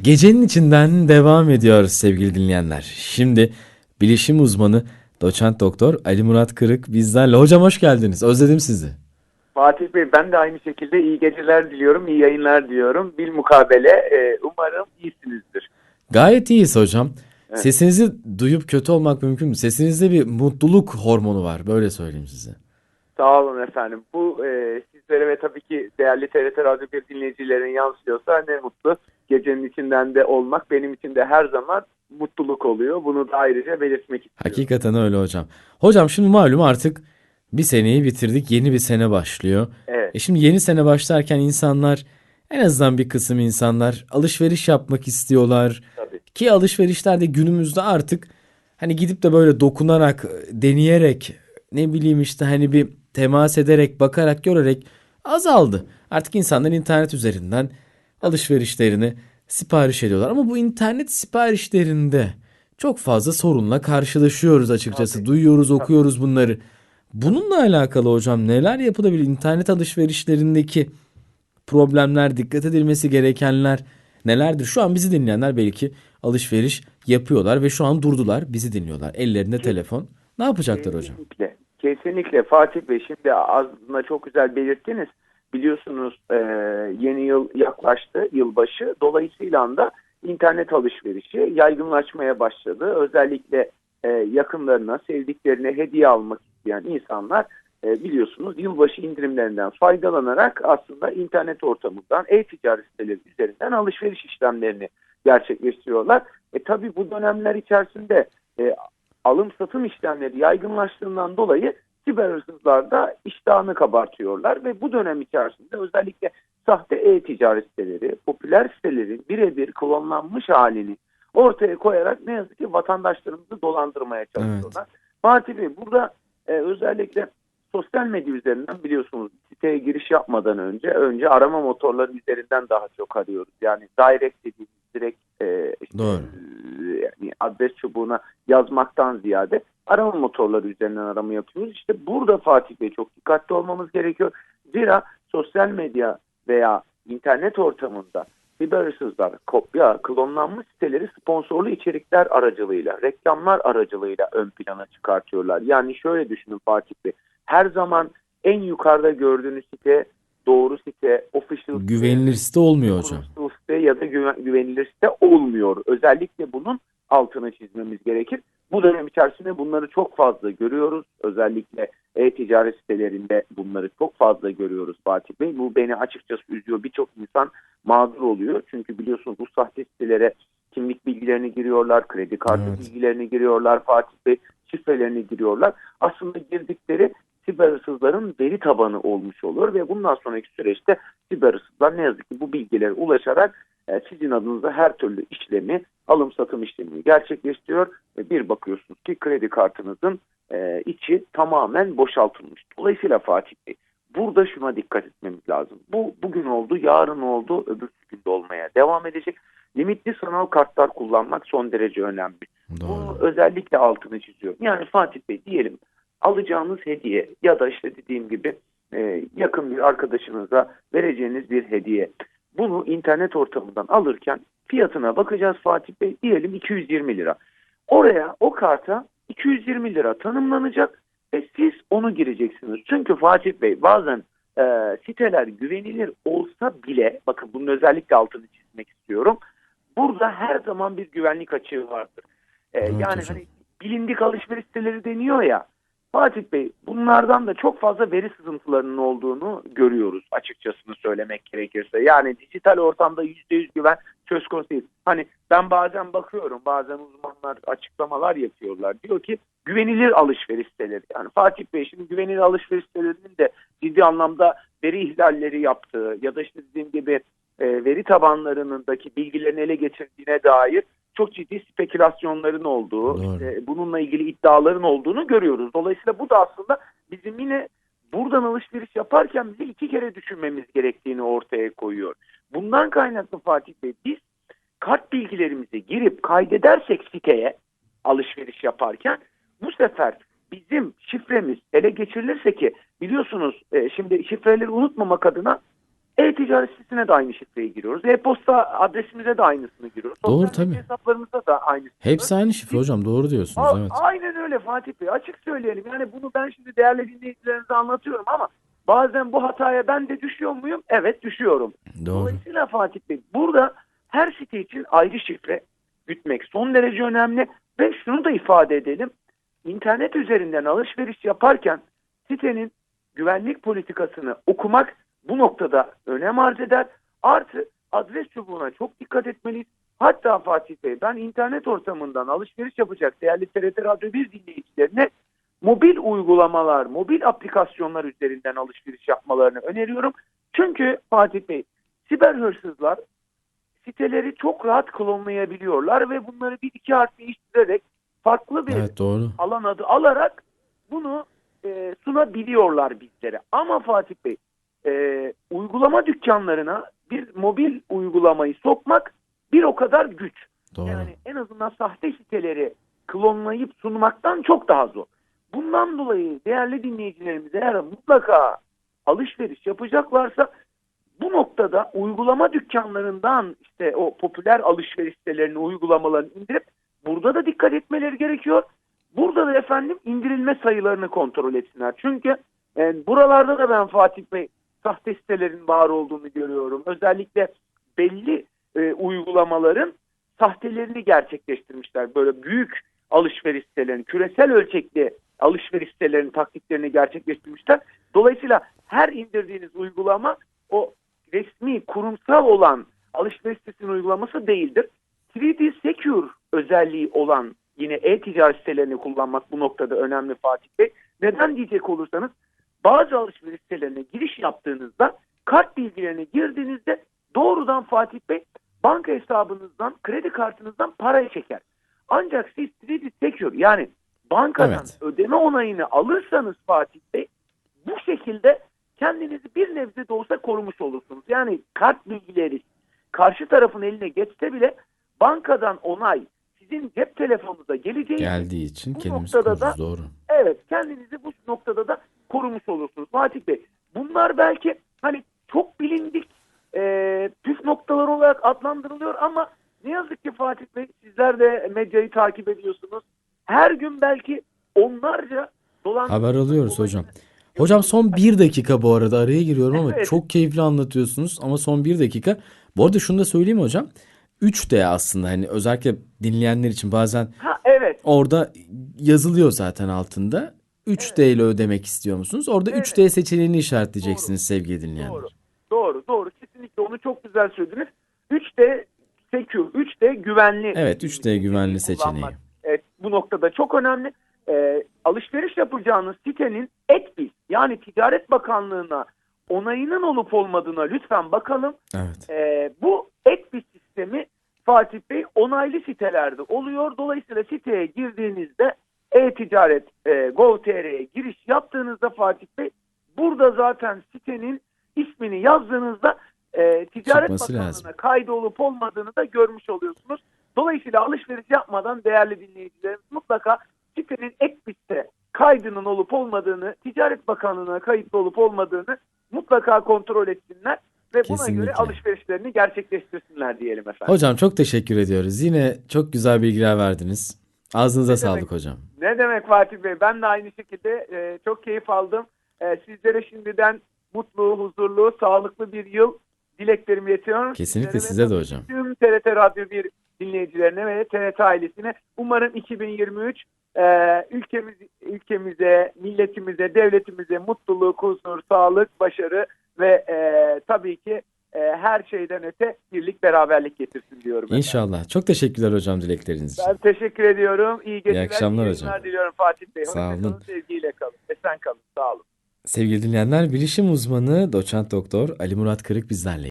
Gecenin içinden devam ediyor sevgili dinleyenler. Şimdi bilişim uzmanı doçent doktor Ali Murat Kırık bizlerle. Hocam hoş geldiniz. Özledim sizi. Fatih Bey ben de aynı şekilde iyi geceler diliyorum, iyi yayınlar diliyorum. Bil mukabele e, umarım iyisinizdir. Gayet iyiyiz hocam. Evet. Sesinizi duyup kötü olmak mümkün mü? Sesinizde bir mutluluk hormonu var. Böyle söyleyeyim size. Sağ olun efendim. Bu e, sizlere ve tabii ki değerli TRT Radyo 1 dinleyicilerin yansıyorsa ne mutlu. Gecenin içinden de olmak benim için de her zaman mutluluk oluyor. Bunu da ayrıca belirtmek istiyorum. Hakikaten öyle hocam. Hocam şimdi malum artık bir seneyi bitirdik. Yeni bir sene başlıyor. Evet. E şimdi yeni sene başlarken insanlar en azından bir kısım insanlar alışveriş yapmak istiyorlar. Tabii. Ki alışverişlerde günümüzde artık hani gidip de böyle dokunarak, deneyerek, ne bileyim işte hani bir temas ederek, bakarak, görerek azaldı. Artık insanlar internet üzerinden alışverişlerini sipariş ediyorlar. Ama bu internet siparişlerinde çok fazla sorunla karşılaşıyoruz açıkçası. Tabii. Duyuyoruz, okuyoruz bunları. Bununla alakalı hocam neler yapılabilir? İnternet alışverişlerindeki problemler, dikkat edilmesi gerekenler nelerdir? Şu an bizi dinleyenler belki alışveriş yapıyorlar ve şu an durdular, bizi dinliyorlar. Ellerinde telefon. Ne yapacaklar hocam? Kesinlikle. Kesinlikle Fatih Bey şimdi aslında çok güzel belirttiniz. Biliyorsunuz e, yeni yıl yaklaştı, yılbaşı. Dolayısıyla da internet alışverişi yaygınlaşmaya başladı. Özellikle e, yakınlarına, sevdiklerine hediye almak isteyen insanlar e, biliyorsunuz yılbaşı indirimlerinden faydalanarak aslında internet ortamından, e-ticaret siteleri üzerinden alışveriş işlemlerini gerçekleştiriyorlar. E tabi bu dönemler içerisinde e, alım satım işlemleri yaygınlaştığından dolayı siber hırsızlar da iştahını kabartıyorlar ve bu dönem içerisinde özellikle sahte e-ticaret siteleri, popüler sitelerin birebir klonlanmış halini ortaya koyarak ne yazık ki vatandaşlarımızı dolandırmaya çalışıyorlar. Fatih Bey burada e, özellikle sosyal medya üzerinden biliyorsunuz siteye giriş yapmadan önce önce arama motorları üzerinden daha çok arıyoruz. Yani direct dediğimiz direkt e, işte, Doğru. Yani adres çubuğuna yazmaktan ziyade arama motorları üzerinden arama yapıyoruz. İşte burada Fatih Bey çok dikkatli olmamız gerekiyor. Zira sosyal medya veya internet ortamında siber kopya, klonlanmış siteleri sponsorlu içerikler aracılığıyla, reklamlar aracılığıyla ön plana çıkartıyorlar. Yani şöyle düşünün Fatih Bey, her zaman en yukarıda gördüğünüz site doğru site, official site, Güvenilir site olmuyor hocam. site ya da güven- güvenilir site olmuyor. Özellikle bunun altını çizmemiz gerekir. Bu dönem içerisinde bunları çok fazla görüyoruz. Özellikle e-ticaret sitelerinde bunları çok fazla görüyoruz Fatih Bey. Bu beni açıkçası üzüyor. Birçok insan mağdur oluyor. Çünkü biliyorsunuz bu sahte sitelere kimlik bilgilerini giriyorlar, kredi kartı Evet. bilgilerini giriyorlar Fatih Bey, şifrelerini giriyorlar. Aslında girdikleri siber hırsızların veri tabanı olmuş olur ve bundan sonraki süreçte siber hırsızlar ne yazık ki bu bilgilere ulaşarak e, sizin adınıza her türlü işlemi, alım satım işlemini gerçekleştiriyor ve bir bakıyorsunuz ki kredi kartınızın e, içi tamamen boşaltılmış. Dolayısıyla Fatih Bey burada şuna dikkat etmemiz lazım. Bu bugün oldu, yarın oldu, öbür gün de olmaya devam edecek. Limitli sanal kartlar kullanmak son derece önemli. Bunu Doğru. özellikle altını çiziyorum. Yani Fatih Bey diyelim alacağınız hediye ya da işte dediğim gibi e, yakın bir arkadaşınıza vereceğiniz bir hediye. Bunu internet ortamından alırken fiyatına bakacağız Fatih Bey diyelim 220 lira. Oraya o karta 220 lira tanımlanacak ve siz onu gireceksiniz. Çünkü Fatih Bey bazen e, siteler güvenilir olsa bile bakın bunun özellikle altını çizmek istiyorum. Burada her zaman bir güvenlik açığı vardır. E, Evet yani hocam. hani bilindik alışveriş siteleri deniyor ya. Fatih Bey bunlardan da çok fazla veri sızıntılarının olduğunu görüyoruz açıkçasını söylemek gerekirse. Yani dijital ortamda %100 güven söz konusu değil. Hani ben bazen bakıyorum bazen uzmanlar açıklamalar yapıyorlar. Diyor ki güvenilir alışveriş siteleri. Yani Fatih Bey şimdi güvenilir alışveriş sitelerinin de ciddi anlamda veri ihlalleri yaptığı ya da işte dediğim gibi e, veri tabanlarındaki bilgilerini ele geçirdiğine dair çok ciddi spekülasyonların olduğu, işte bununla ilgili iddiaların olduğunu görüyoruz. Dolayısıyla bu da aslında bizim yine buradan alışveriş yaparken bizi iki kere düşünmemiz gerektiğini ortaya koyuyor. Bundan kaynaklı Fatih Bey biz kart bilgilerimizi girip kaydedersek siteye alışveriş yaparken bu sefer bizim şifremiz ele geçirilirse ki biliyorsunuz e, şimdi şifreleri unutmamak adına E-ticaret sitesine de aynı şifreyi giriyoruz. E-posta adresimize de aynısını giriyoruz. Doğru, Sosyal tabii. hesaplarımıza da aynısını Hepsi aynı şifre hocam. Doğru diyorsunuz. A- Evet. Aynen öyle Fatih Bey. Açık söyleyelim. Yani bunu ben şimdi değerli dinleyicilerinize anlatıyorum ama bazen bu hataya ben de düşüyor muyum? Evet düşüyorum. Doğru. Dolayısıyla Fatih Bey burada her site için ayrı şifre gütmek son derece önemli ve şunu da ifade edelim. İnternet üzerinden alışveriş yaparken sitenin güvenlik politikasını okumak bu noktada önem arz eder. Artı adres çubuğuna çok dikkat etmeliyiz. Hatta Fatih Bey ben internet ortamından alışveriş yapacak değerli TRT Radyo 1 dinleyicilerine mobil uygulamalar, mobil aplikasyonlar üzerinden alışveriş yapmalarını öneriyorum. Çünkü Fatih Bey siber hırsızlar siteleri çok rahat klonlayabiliyorlar ve bunları bir iki harf değiştirerek farklı bir Evet doğru. alan adı alarak bunu e, sunabiliyorlar bizlere. Ama Fatih Bey e, uygulama dükkanlarına bir mobil uygulamayı sokmak bir o kadar güç. Doğru. Yani en azından sahte siteleri klonlayıp sunmaktan çok daha zor. Bundan dolayı değerli dinleyicilerimiz eğer mutlaka alışveriş yapacaklarsa bu noktada uygulama dükkanlarından işte o popüler alışveriş sitelerini uygulamalarını indirip burada da dikkat etmeleri gerekiyor. Burada da efendim indirilme sayılarını kontrol etsinler. Çünkü e, buralarda da ben Fatih Bey sahte sitelerin var olduğunu görüyorum. Özellikle belli e, uygulamaların sahtelerini gerçekleştirmişler. Böyle büyük alışveriş sitelerinin, küresel ölçekli alışveriş sitelerinin taktiklerini gerçekleştirmişler. Dolayısıyla her indirdiğiniz uygulama o resmi, kurumsal olan alışveriş sitesinin uygulaması değildir. 3D Secure özelliği olan yine e-ticaret sitelerini kullanmak bu noktada önemli Fatih Bey. Neden diyecek olursanız bazı alışveriş sitelerine giriş yaptığınızda kart bilgilerini girdiğinizde doğrudan Fatih Bey banka hesabınızdan, kredi kartınızdan parayı çeker. Ancak siz 3D Secure yani bankadan Evet. ödeme onayını alırsanız Fatih Bey bu şekilde kendinizi bir nebze de olsa korumuş olursunuz. Yani kart bilgileri karşı tarafın eline geçse bile bankadan onay sizin cep telefonunuza geleceği için Geldiği için Bu kendimizi noktada koruruz. da- Doğru. Evet kendinizi bu noktada da korumuş olursunuz Fatih Bey. Bunlar belki hani çok bilindik e, püf noktalar olarak adlandırılıyor ama ne yazık ki Fatih Bey sizler de medyayı takip ediyorsunuz. Her gün belki onlarca dolan Haber alıyoruz hocam. Hocam son bir dakika bu arada araya giriyorum ama Evet. çok keyifli anlatıyorsunuz ama son bir dakika. Bu arada şunu da söyleyeyim hocam. 3D aslında hani özellikle dinleyenler için bazen Ha evet. orada yazılıyor zaten altında. 3D ile ödemek istiyor musunuz? Orada Evet. 3D seçeneğini işaretleyeceksiniz sevgili dinleyenler. Doğru. Doğru, doğru. Kesinlikle onu çok güzel söylediniz. 3D secure, 3D güvenli. Evet 3D güvenli seçeneği. Evet, bu noktada çok önemli. Ee, alışveriş yapacağınız sitenin ETBİS yani Ticaret Bakanlığı'na onayının olup olmadığına lütfen bakalım. Evet. Ee, bu ETBİS sistemi Fatih Bey onaylı sitelerde oluyor. Dolayısıyla siteye girdiğinizde e-ticaret e, Gov.tr'ye giriş yaptığınızda Fatih Bey burada zaten sitenin ismini yazdığınızda e, Ticaret Çıkması Bakanlığı'na lazım. kaydı olup olmadığını da görmüş oluyorsunuz. Dolayısıyla alışveriş yapmadan değerli dinleyicilerimiz mutlaka sitenin ETBİS'te kaydının olup olmadığını, Ticaret Bakanlığı'na kayıtlı olup olmadığını mutlaka kontrol etsinler ve buna Kesinlikle. göre alışverişlerini gerçekleştirsinler diyelim efendim. Hocam çok teşekkür ediyoruz. Yine çok güzel bilgiler verdiniz. Ağzınıza Ne sağlık demek? hocam. Ne demek Fatih Bey? Ben de aynı şekilde e, çok keyif aldım. E, sizlere şimdiden mutlu, huzurlu, sağlıklı bir yıl dileklerimi iletiyorum. Kesinlikle Sizlere size de hocam. Tüm TRT Radyo 1 dinleyicilerine ve TRT ailesine umarım 2023 e, ülkemiz, ülkemize, milletimize, devletimize mutluluk, huzur, sağlık, başarı ve e, tabii ki e, her şeyden öte birlik, beraberlik getirsin diyorum. efendim. İnşallah. Çok teşekkürler hocam dilekleriniz için. Ben teşekkür ediyorum. İyi geceler, akşamlar iyi hocam. diliyorum Fatih Bey. Sağ kalın, olun. sevgiyle kalın. Esen kalın. Sağ olun. Sevgili dinleyenler, bilişim uzmanı doçent doktor Ali Murat Kırık bizlerle.